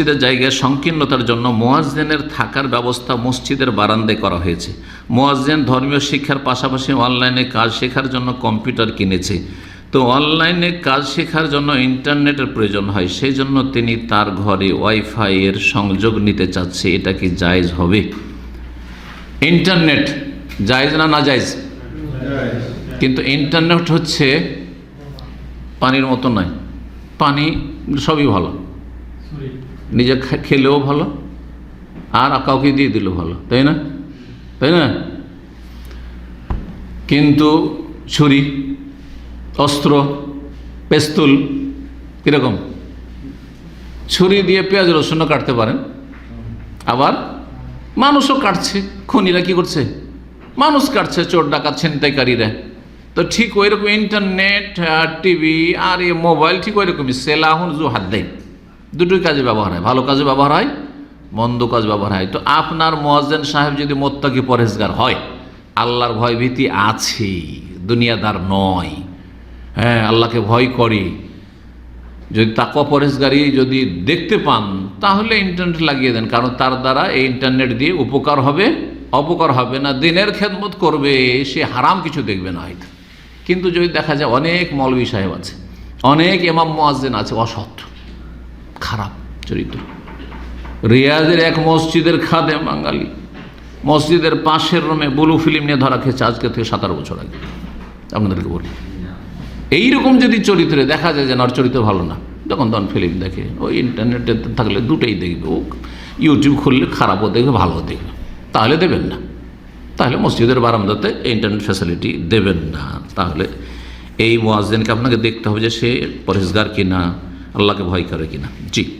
মসজিদের জায়গায় সংকীর্ণতার জন্য মোয়াজ্জেনের থাকার ব্যবস্থা মসজিদের বারান্দায় করা হয়েছে। মোয়াজ্জেন ধর্মীয় শিক্ষার পাশাপাশি অনলাইনে কাজ শেখার জন্য কম্পিউটার কিনেছে। তো অনলাইনে কাজ শেখার জন্য ইন্টারনেটের প্রয়োজন হয়, সেই জন্য তিনি তার ঘরে ওয়াইফাই এর সংযোগ নিতে চাচ্ছে। এটা কি জায়জ হবে? ইন্টারনেট জায়জ না না জায়জ কিন্তু ইন্টারনেট হচ্ছে পানির মতো নয়। পানি সবই ভালো। নিজে খেলেও ভালো, আর কাউকে দিয়ে দিলেও ভালো, তাই না? তাই না? কিন্তু ছুরি, অস্ত্র, পেস্তুল, কীরকম? ছুরি দিয়ে পেঁয়াজ রসুনও কাটতে পারেন। আবার মানুষও কাটছে, খনিরা কি করছে? মানুষ কাটছে, চোর ডাকাত, ছিনতাইকারীরা। তো ঠিক ওই রকম ইন্টারনেট টিভি, আর এ মোবাইল ঠিক ওই রকমই সেলাহুন জু হাত দেয় দুটোই কাজে ব্যবহার হয়, ভালো কাজে ব্যবহার হয়, মন্দ কাজ ব্যবহার হয়। তো আপনার মোয়াজ্জেন সাহেব যদি মোত্তাকি পরেজগার হয়, আল্লাহর ভয়ভীতি আছে দুনিয়াদার নয়। হ্যাঁ আল্লাহকে ভয় করে। যদি তাকওয়া পরেশগারি যদি দেখতে পান, তাহলে ইন্টারনেট লাগিয়ে দেন, কারণ তার দ্বারা এই ইন্টারনেট দিয়ে উপকার হবে, অপকার হবে না। দিনের খেদমত করবে, সে হারাম কিছু দেখবে না হয়তো। কিন্তু যদি দেখা যায় অনেক মৌলবী সাহেব আছে, অনেক এমাম মোয়াজ্জেন আছে, অসৎ। খারাপ চরিত্র। রিয়াজের এক মসজিদের খাদে বাঙালি। মসজিদের পাশের রুমে ব্লু ফিল্ম নিয়ে ধরা খেয়েছে আজকে থেকে সাতারো বছর আগে। আপনাদেরকে বলি। এইরকম যদি চরিত্রে দেখা যায় যে ওর চরিত্র ভালো না, যখন তখন ফিল্ম দেখে, ওই ইন্টারনেটে থাকলে দুটোই দেখবে, ও ইউটিউব খুললে খারাপও দেখবে, ভালোও দেখবে। তাহলে দেবেন না। তাহলে মসজিদের বারান্দাতে ইন্টারনেট ফ্যাসিলিটি দেবেন না। তাহলে এই মোয়াজদিনকে আপনাকে দেখতে হবে যে সে পরেশগার কিনা। আল্লাহকে ভয় করে কিনা। জি।